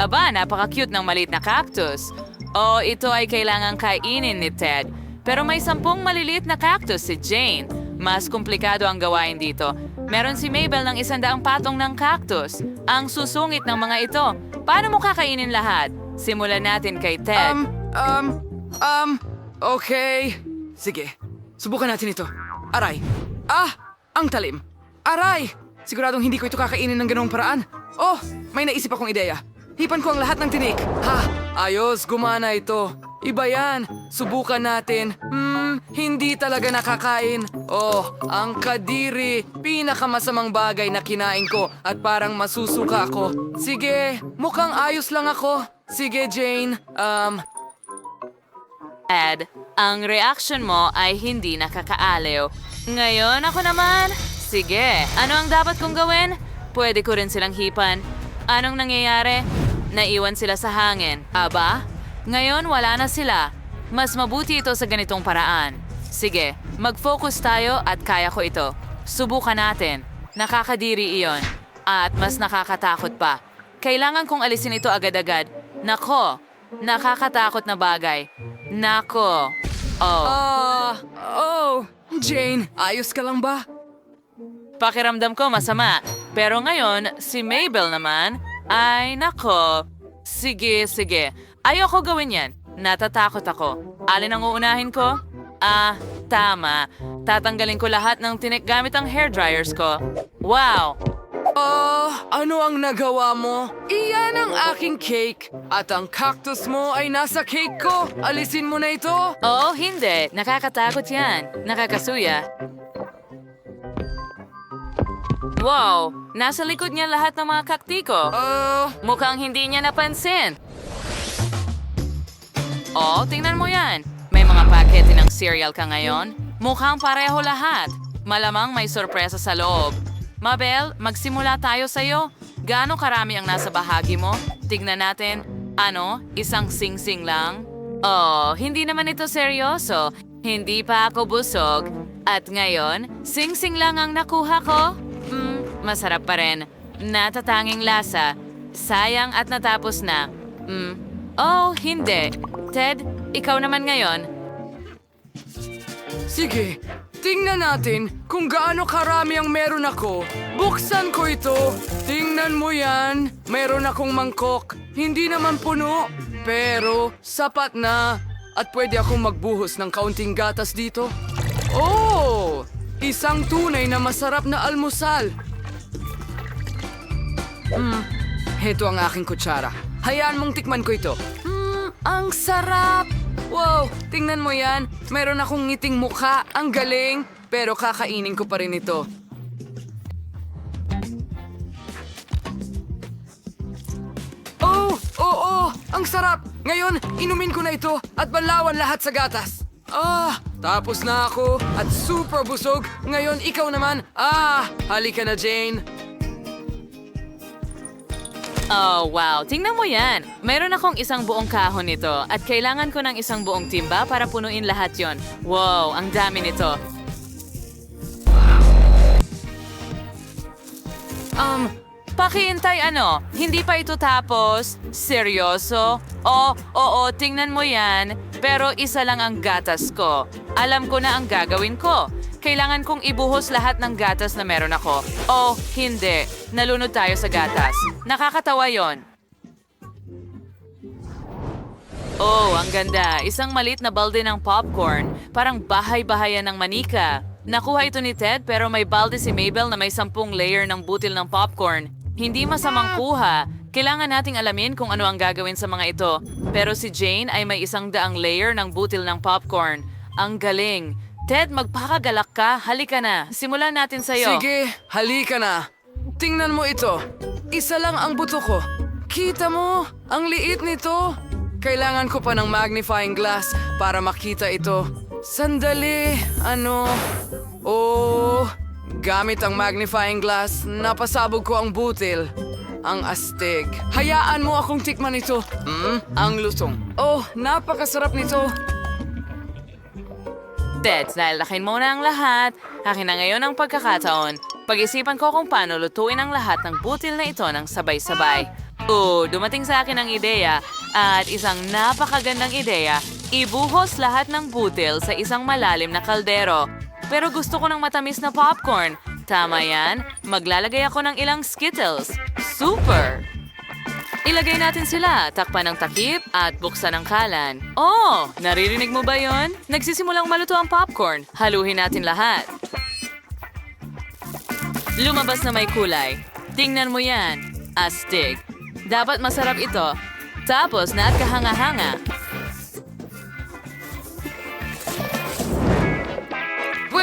Aba, napaka-cute ng maliit na cactus. O ito ay kailangang kainin ni Ted. Pero may sampung maliliit na cactus si Jane. Mas komplikado ang gawain dito. Meron si Mabel ng isandaang patong ng cactus. Ang susungit ng mga ito. Paano mo kakainin lahat? Simulan natin kay Ted. Um, um, um, okay. Sige, subukan natin ito. Aray. Ah, ang talim. Aray! Siguradong hindi ko ito kakainin ng ganong paraan. Oh, may naisip akong ideya. Hipan ko ang lahat ng tinik. Ha, ayos, gumana ito. Iba yan. Subukan natin. Hmm, hindi talaga nakakain. Oh, ang kadiri. Pinakamasamang bagay na kinain ko at parang masusuka ako. Sige, mukhang ayos lang ako. Sige, Jane. Um, Ed, ang reaction mo ay hindi nakakaaliw. Ngayon ako naman, sige, ano ang dapat kong gawin? Pwede ko rin silang hipan. Anong nangyayari? Naiwan sila sa hangin. Aba, ngayon wala na sila. Mas mabuti ito sa ganitong paraan. Sige, mag-focus tayo at kaya ko ito. Subukan natin. Nakakadiri iyon. At mas nakakatakot pa. Kailangan kong alisin ito agad-agad. Nako, nakakatakot na bagay. Nako. Oh, ah, oh, Jane, ayos ka lang ba? pakiramdam ko masama. Pero ngayon, si Mabel naman, ay nako. Sige, sige. Ayoko gawin yan. Natatakot ako. Alin ang uunahin ko? Ah, tama. Tatanggalin ko lahat ng tinik gamit ang hair dryers ko. Wow! Ah, ano ang nagawa mo? Iyan ang aking cake. At ang cactus mo ay nasa cake ko. Alisin mo na ito. Oo, hindi. Nakakatakot yan. Nakakasuya. Wow! Nasa likod niya lahat ng mga kakti ko. Ah, Mukhang hindi niya napansin. Oh, tingnan mo yan. May mga pakete ng cereal ka ngayon. Mukhang pareho lahat. Malamang may sorpresa sa loob. Mabel, magsimula tayo sa'yo. Gaano karami ang nasa bahagi mo? Tignan natin. Ano? Isang sing-sing lang? Oh, hindi naman ito seryoso. Hindi pa ako busog. At ngayon, sing-sing lang ang nakuha ko? Masarap pa rin. Natatanging lasa. Sayang at natapos na. Hmm. Oh, hindi. Ted, ikaw naman ngayon. sige. Tingnan natin kung gaano karami ang meron ako. Buksan ko ito. Tingnan mo yan. Meron akong mangkok. Hindi naman puno. Pero sapat na. At pwede akong magbuhos ng kaunting gatas dito. Oh! Isang tunay na masarap na almusal. Hmm, heto ang aking kutsara. Hayaan mong tikman ko ito. Hmm, ang sarap! Wow, tingnan mo yan. Meron akong ngiting mukha. Ang galing. Pero kakainin ko pa rin ito. Oh, oo, ang sarap. Ngayon, inumin ko na ito at banlawan lahat sa gatas. Ah, tapos na ako at super busog. Ngayon, ikaw naman. Ah, halika na, Jane. Oh, wow. Tingnan mo yan. Mayroon akong isang buong kahon nito at kailangan ko ng isang buong timba para punuin lahat yon. Wow, ang dami nito. Um, pakiintay ano? Hindi pa ito tapos? Seryoso? Oh, oo, tingnan mo yan. Pero isa lang ang gatas ko. Alam ko na ang gagawin ko. Kailangan kong ibuhos lahat ng gatas na meron ako. Oh, hindi. Nalunod tayo sa gatas. Nakakatawa yon. Oh, ang ganda. Isang malit na balde ng popcorn. Parang bahay-bahayan ng manika. Nakuha ito ni Ted pero may balde si Mabel na may sampung layer ng butil ng popcorn. Hindi masamang kuha. Kailangan nating alamin kung ano ang gagawin sa mga ito. Pero si Jane ay may isang daang layer ng butil ng popcorn. Ang galing. Ted, magpakagalak ka. Halika na. Simulan natin sa'yo. Sige, halika na. Tingnan mo ito. Isa lang ang buto ko. Kita mo? Ang liit nito. Kailangan ko pa ng magnifying glass para makita ito. Sandali, ano? Oh, gamit ang magnifying glass, napasabog ko ang butil. Ang astig. Hayaan mo akong tikman ito. Hmm, ang lusong. Oh, napakasarap nito. Ted, dahil lakin mo na ang lahat, akin na ngayon ang pagkakataon. Pag-isipan ko kung paano lutuin ang lahat ng butil na ito ng sabay-sabay. Oo, dumating sa akin ang ideya at isang napakagandang ideya, ibuhos lahat ng butil sa isang malalim na kaldero. Pero gusto ko ng matamis na popcorn. Tama yan, maglalagay ako ng ilang Skittles. Super! Ilagay natin sila, takpan ng takip at buksan ang kalan. Oh, naririnig mo ba yon? Nagsisimulang maluto ang popcorn. Haluhin natin lahat. Lumabas na may kulay. Tingnan mo yan. Astig. Dapat masarap ito. Tapos na at kahanga-hanga.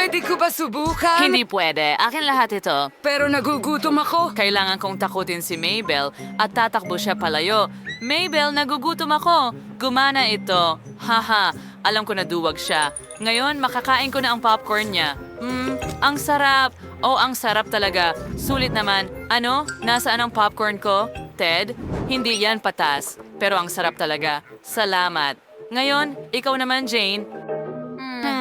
Pwede ko ba subukan? Hindi pwede. Akin lahat ito. Pero nagugutom ako. Kailangan kong takutin si Mabel at tatakbo siya palayo. Mabel, nagugutom ako. Gumana ito. Haha, alam ko na duwag siya. Ngayon, makakain ko na ang popcorn niya. Hmm, ang sarap. Oh, ang sarap talaga. Sulit naman. Ano? Nasaan ang popcorn ko? Ted? Hindi yan patas. Pero ang sarap talaga. Salamat. Ngayon, ikaw naman, Jane.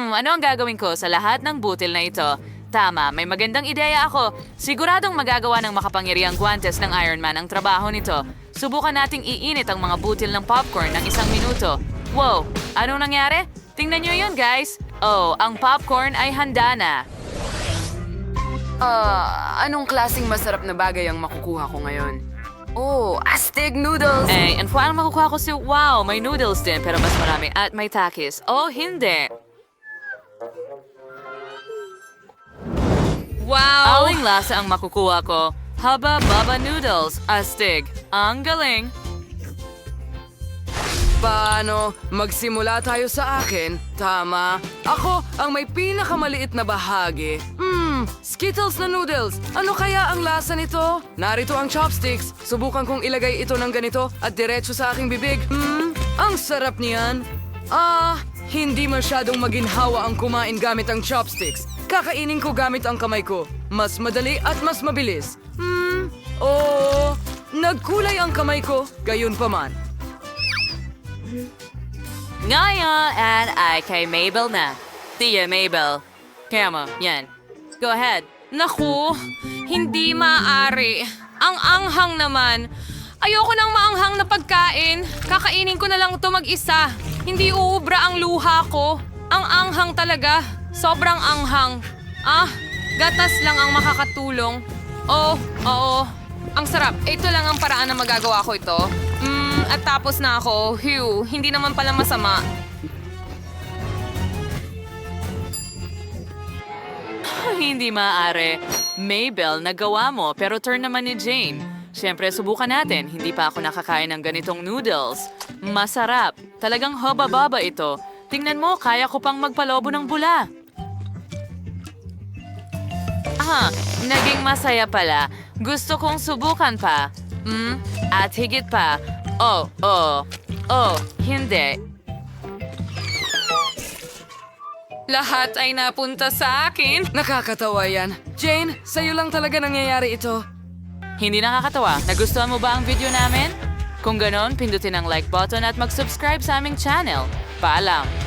Hmm, ano ang gagawin ko sa lahat ng butil na ito? Tama, may magandang ideya ako. Siguradong magagawa ng makapangyariang guantes ng Iron Man ang trabaho nito. Subukan nating iinit ang mga butil ng popcorn ng isang minuto. Wow, anong nangyari? Tingnan nyo yun, guys. Oh, ang popcorn ay handa na. Ah, anong klasing masarap na bagay ang makukuha ko ngayon? Oh, astig noodles! Eh, and paano makukuha ko si... Wow, may noodles din, pero mas marami. At may takis. Oh, hindi. Wow! Aling lasa ang makukuha ko. Haba Baba Noodles. Astig. Ang galing. Paano? Magsimula tayo sa akin. Tama. Ako ang may pinakamaliit na bahagi. Hmm, Skittles na noodles. Ano kaya ang lasa nito? Narito ang chopsticks. Subukan kong ilagay ito ng ganito at diretso sa aking bibig. Hmm, ang sarap niyan. Ah, hindi masyadong maginhawa ang kumain gamit ang chopsticks. Kakainin ko gamit ang kamay ko. Mas madali at mas mabilis. Hmm, oh, nagkulay ang kamay ko. Gayun pa man. Ngayon, and ay kay Mabel na. Tia Mabel. Kaya mo, yan. Go ahead. Naku, hindi maaari. Ang anghang naman. Ayoko ng maanghang na pagkain. Kakainin ko na lang ito mag-isa. Hindi uubra ang luha ko. Ang anghang talaga. Sobrang anghang. Ah, gatas lang ang makakatulong. Oh, oo. Ang sarap. Ito lang ang paraan na magagawa ko ito. Mm, at tapos na ako. Phew, hindi naman pala masama. Hindi maaari. Mabel, nagawa mo, pero turn naman ni Jane. Siyempre, subukan natin. Hindi pa ako nakakain ng ganitong noodles. Masarap. Talagang hoba-baba ito. Tingnan mo, kaya ko pang magpalobo ng bula. Ah, naging masaya pala. Gusto kong subukan pa. Hmm? At higit pa. Oh, oh. Oh, hindi. Lahat ay napunta sa akin. Nakakatawa yan. Jane, sa'yo lang talaga nangyayari ito. Hindi nakakatawa. Nagustuhan mo ba ang video namin? Kung ganon, pindutin ang like button at mag-subscribe sa aming channel. Paalam!